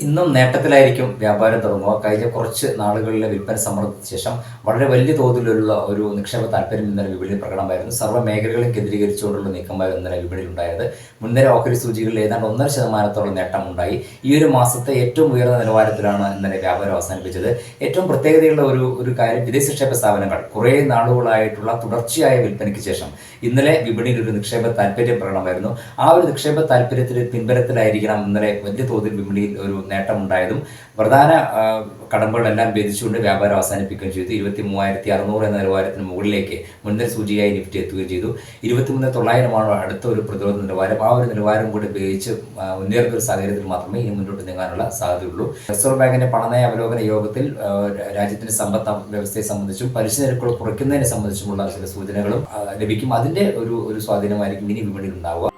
ഇന്നും നേട്ടത്തിലായിരിക്കും വ്യാപാരം തുടങ്ങുക. കഴിഞ്ഞ കുറച്ച് നാളുകളിലെ വിൽപ്പന സമ്മർദ്ദത്തിന് ശേഷം വളരെ വലിയ തോതിലുള്ള ഒരു നിക്ഷേപ താല്പര്യം ഇന്നലെ വിപണിയിൽ പ്രകടമായിരുന്നു സർവ മേഖലകളും കേന്ദ്രീകരിച്ചുകൊണ്ടുള്ള നീക്കമായിരുന്നു ഇന്നലെ വിപണിയിൽ ഉണ്ടായത് മുൻനിര ഓഹരി സൂചികളിൽ ഏതാണ്ട് ഒന്നര ശതമാനത്തോളം നേട്ടമുണ്ടായി. ഈ ഒരു മാസത്തെ ഏറ്റവും ഉയർന്ന നിലവാരത്തിലാണ് ഇന്നലെ വ്യാപാരം അവസാനിപ്പിച്ചത്. ഏറ്റവും പ്രത്യേകതയുള്ള ഒരു ഒരു കാര്യം വിദേശ നിക്ഷേപ സ്ഥാപനങ്ങൾ. കുറേ നാളുകളായിട്ടുള്ള തുടർച്ചയായ വിൽപ്പനയ്ക്ക് ശേഷം ഇന്നലെ വിപണിയിൽ ഒരു നിക്ഷേപ താല്പര്യം പ്രകടമായിരുന്നു ആ ഒരു നിക്ഷേപ താല്പര്യത്തിന് പിൻബലത്തിലായിരിക്കണം ഇന്നലെ വലിയ തോതിൽ വിപണിയിൽ ഒരു നേട്ടമുണ്ടായതും പ്രധാന കടമ്പുകളെല്ലാം ഭേദിച്ചുകൊണ്ട് വ്യാപാരം അവസാനിപ്പിക്കുകയും ചെയ്തു. ഇരുപത്തി മൂവായിരത്തി അറുന്നൂറ് എന്ന നിലവാരത്തിന് മുകളിലേക്ക് മുൻനിര സൂചിയായി നിഫ്റ്റി എത്തുകയും ചെയ്തു. ഇരുപത്തിമൂന്ന് തൊള്ളായിരമാണ് അടുത്ത ഒരു പ്രതിരോധ നിലവാരം. ആ ഒരു നിലവാരം കൂടി ഭേദിച്ച് മുന്നേറുന്ന ഒരു സാഹചര്യത്തിൽ മാത്രമേ ഇനി മുന്നോട്ട് നീങ്ങാനുള്ള സാധ്യതയുള്ളൂ. റിസർവ് ബാങ്കിന്റെ പണനയ അവലോകന യോഗത്തിൽ രാജ്യത്തിന്റെ സമ്പദ് വ്യവസ്ഥയെ സംബന്ധിച്ചും പലിശ നിരക്കുകൾ കുറയ്ക്കുന്നതിനെ സംബന്ധിച്ചുമുള്ള ചില സൂചനകളും ലഭിക്കും. അതിന്റെ ഒരു ഒരു സ്വാധീനമായിരിക്കും ഇനി വിപണിയിൽ ഉണ്ടാവുക.